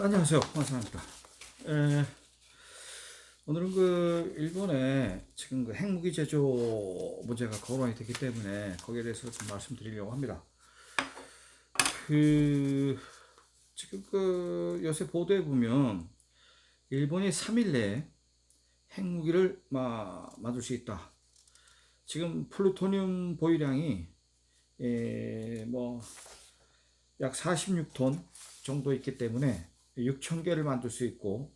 안녕하세요. 에, 오늘은 그 일본에 지금 그 핵무기 제조 문제가 거론이 되기 때문에 거기에 대해서 좀 말씀드리려고 합니다. 그 지금 그 요새 보도에 보면 일본이 3일 내에 핵무기를 마, 만들 수 있다. 지금 플루토늄 보유량이 에, 뭐약 46톤 정도 있기 때문에 6천 개를 만들 수 있고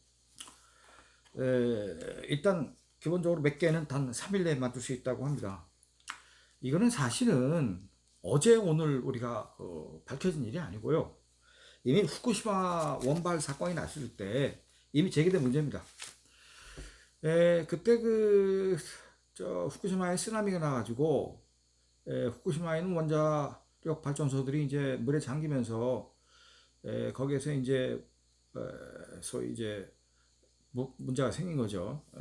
에, 일단 기본적으로 몇 개는 단 3일 내에 만들 수 있다고 합니다. 이거는 사실은 어제 오늘 우리가 어, 밝혀진 일이 아니고요. 이미 후쿠시마 원발 사건이 났을 때 이미 제기된 문제입니다. 에, 그때 그, 저, 후쿠시마에 쓰나미가 나가지고, 에, 후쿠시마에는 원자력 발전소들이 이제 물에 잠기면서, 에, 거기에서 이제, 에, 소위 이제, 무- 문제가 생긴 거죠. 에.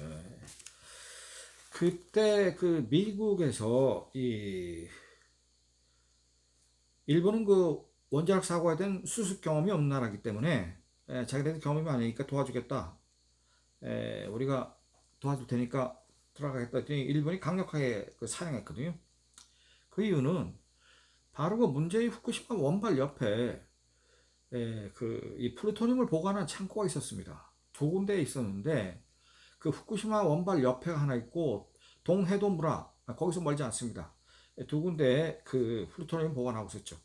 그때 그 미국에서 이, 일본은 그 원자력 사고에 대한 수습 경험이 없는 나라이기 때문에, 에, 자기네들 경험이 많으니까 도와주겠다. 에, 우리가 도와줄 테니까 들어가겠다 했더니 일본이 강력하게 그 사양했거든요. 그 이유는 바로 그 문제의 후쿠시마 원발 옆에 그 이 플루토늄을 보관한 창고가 있었습니다. 두 군데에 있었는데 그 후쿠시마 원발 옆에 하나 있고 동해도 무라 아, 거기서 멀지 않습니다. 예, 두 군데에 그 플루토늄 보관하고 있었죠.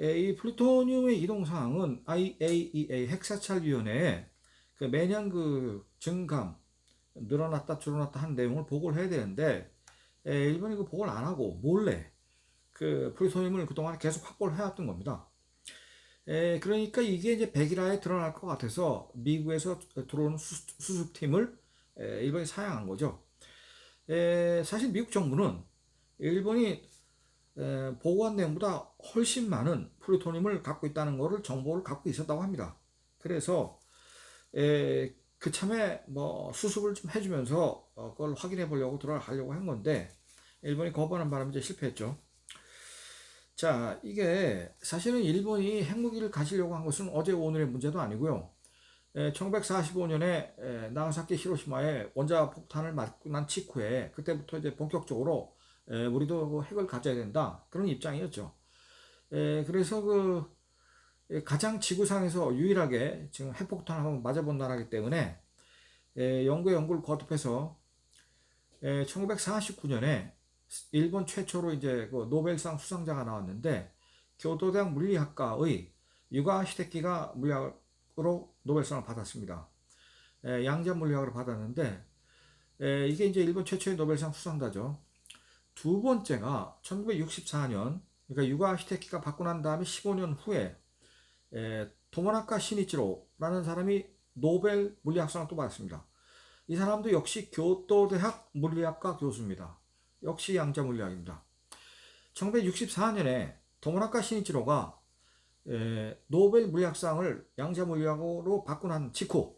에, 이 플루토늄의 이동 사항은 IAEA 핵사찰위원회에 그 매년 그 증감 늘어났다 줄어났다 하는 내용을 보고를 해야 되는데 에, 일본이 그 보고를 안 하고 몰래 그 플루토늄을 그동안 계속 확보를 해왔던 겁니다. 에, 그러니까 이게 이제 백일화에 드러날 것 같아서 미국에서 들어오는 수, 수습 팀을 에, 일본이 사양한 거죠. 에, 사실 미국 정부는 일본이 에, 보고한 내용보다 훨씬 많은 플루토늄을 갖고 있다는 것을 정보를 갖고 있었다고 합니다. 그래서 에, 그참에 뭐 수습을 좀 해주면서 어, 그걸 확인해 보려고 들어가려고 한 건데 일본이 거부하는 바람에 이제 실패했죠. 자, 이게 사실은 일본이 핵무기를 가지려고 한 것은 어제 오늘의 문제도 아니고요. 1945년에 나가사키 히로시마에 원자 폭탄을 맞고 난 직후에 그때부터 이제 본격적으로 에, 우리도 그 핵을 가져야 된다 그런 입장이었죠. 에, 그래서 그 에, 가장 지구상에서 유일하게 지금 핵폭탄을 한번 맞아본 나라이기 때문에 에, 연구에 연구를 거듭해서 1949년에 일본 최초로 이제 그 노벨상 수상자가 나왔는데 교토대학 물리학과의 유가 히데키가 물리학으로 노벨상을 받았습니다. 에, 양자 물리학으로 받았는데 에, 이게 이제 일본 최초의 노벨상 수상자죠. 두 번째가 1964년 그러니까 유가 히데키가 받고 난 다음에 15년 후에 에, 토모나카 시니치로라는 사람이 노벨 물리학상을 또 받았습니다. 이 사람도 역시 교토대학 물리학과 교수입니다. 역시 양자 물리학입니다. 1964년에 토모나카 시니치로가 에, 노벨 물리학상을 양자 물리학으로 받고 난 직후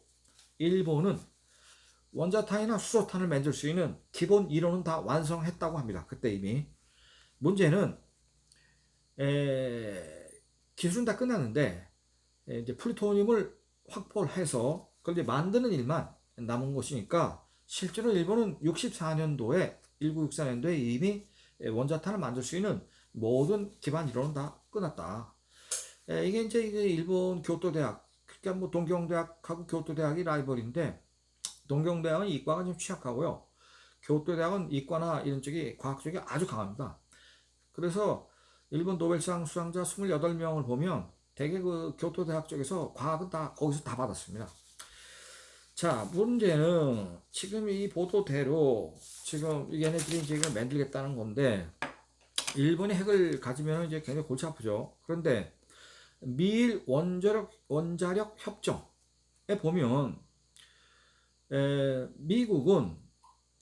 일본은 원자탄이나 수소탄을 만들 수 있는 기본 이론은 다 완성했다고 합니다. 그때 이미 문제는 에, 기술은 다 끝났는데 에, 이제 플루토늄을 확보를 해서 그걸 이제 만드는 일만 남은 것이니까 실제로 일본은 64년도에 1964년도에 이미 원자탄을 만들 수 있는 모든 기반 이론은 다 끝났다. 에, 이게 이제 일본 교토대학 그러니까 뭐 동경대학하고 교토대학이 라이벌인데 동경대학은 이과가 좀 취약하고요. 교토대학은 이과나 이런 쪽이 과학 쪽이 아주 강합니다. 그래서 일본 노벨상 수상자 28명을 보면 대개 그 교토대학 쪽에서 과학은 다 거기서 다 받았습니다. 자, 문제는 지금 이 보도대로 지금 얘네들이 이걸 만들겠다는 건데 일본이 핵을 가지면 이제 굉장히 골치 아프죠. 그런데 미일 원자력 원자력 협정에 보면 에, 미국은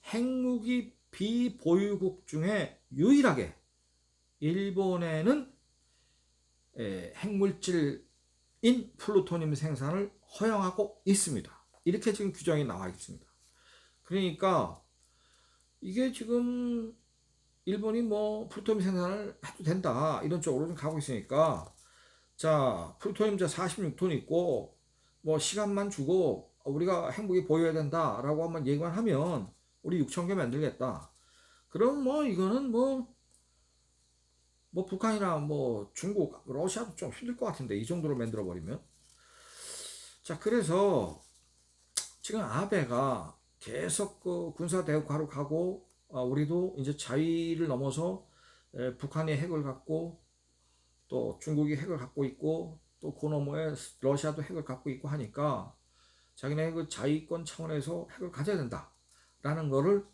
핵무기 비보유국 중에 유일하게 일본에는 에, 핵물질인 플루토늄 생산을 허용하고 있습니다. 이렇게 지금 규정이 나와 있습니다. 그러니까 이게 지금 일본이 뭐 플루토늄 생산을 해도 된다 이런 쪽으로 좀 가고 있으니까 자 플루토늄 자 46톤 있고 뭐 시간만 주고 우리가 행복이 보여야 된다 라고 한번 얘기만 하면 우리 6천 개 만들겠다. 그럼 뭐 이거는 뭐, 뭐 북한이나 뭐 중국, 러시아도 좀 힘들 것 같은데 이 정도로 만들어 버리면. 자, 그래서 지금 아베가 계속 그 군사 대국화로 가고 아, 우리도 이제 자위를 넘어서 에, 북한이 핵을 갖고 또 중국이 핵을 갖고 있고 또 그 너머에 러시아도 핵을 갖고 있고 하니까 자기네 그 자위권 차원에서 핵을 가져야 된다라는 거를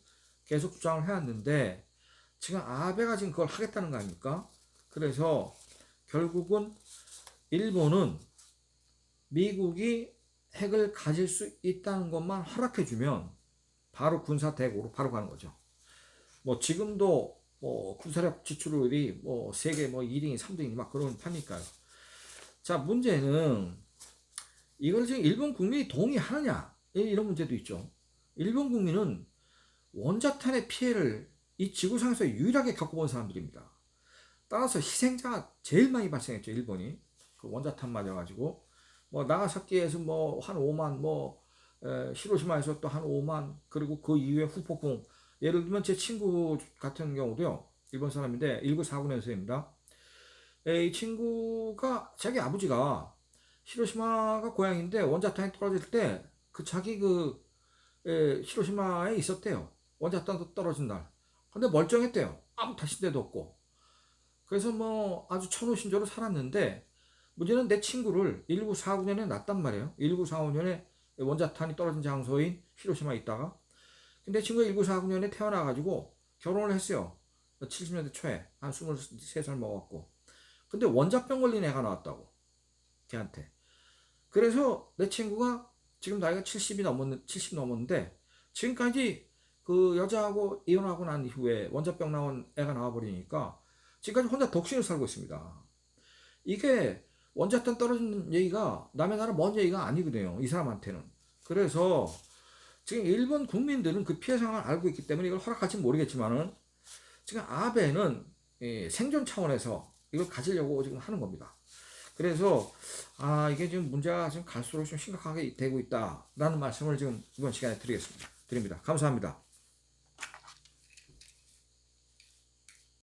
계속 주장을 해왔는데 지금 아베가 지금 그걸 하겠다는 거 아닙니까? 그래서 결국은 일본은 미국이 핵을 가질 수 있다는 것만 허락해주면 바로 군사 대국으로 바로 가는 거죠. 뭐 지금도 뭐 군사력 지출율이 뭐 세계 뭐 2등이 3등이 막 그런 판이니까요. 자 문제는 이걸 지금 일본 국민이 동의하느냐 이런 문제도 있죠. 일본 국민은 원자탄의 피해를 이 지구상에서 유일하게 겪어본 사람들입니다. 따라서 희생자가 제일 많이 발생했죠 일본이 그 원자탄 맞아가지고 뭐 나가사키에서 뭐 한 5만 뭐 에, 히로시마에서 또 한 5만 그리고 그 이후에 후폭풍. 예를 들면 제 친구 같은 경우도요. 일본 사람인데 1949년생입니다. 이 친구가 자기 아버지가 히로시마가 고향인데 원자탄이 떨어질 때 그 자기 그 에, 히로시마에 있었대요. 원자탄 떨어진 날. 근데 멀쩡했대요. 아무 다신데도 없고. 그래서 뭐 아주 천우신조로 살았는데 문제는 내 친구를 1949년에 낳았단 말이에요. 1945년에 원자탄이 떨어진 장소인 히로시마에 있다가 근데 친구가 1949년에 태어나가지고 결혼을 했어요. 70년대 초에 한 23살 먹었고 근데 원자병 걸린 애가 나왔다고 걔한테 그래서 내 친구가 지금 나이가 70이 넘었 70 넘었는데 지금까지 그 여자하고 이혼하고 난 이후에 원자병 나온 애가 나와버리니까 지금까지 혼자 독신을 살고 있습니다. 이게 원자탄 떨어지는 얘기가 남의 나라 먼 얘기가 아니거든요. 이 사람한테는. 그래서 지금 일본 국민들은 그 피해 상황을 알고 있기 때문에 이걸 허락할지 모르겠지만은 지금 아베는 예, 생존 차원에서 이걸 가지려고 지금 하는 겁니다. 그래서 아 이게 지금 문제가 지금 갈수록 좀 심각하게 되고 있다라는 말씀을 지금 이번 시간에 드리겠습니다. 드립니다. 감사합니다.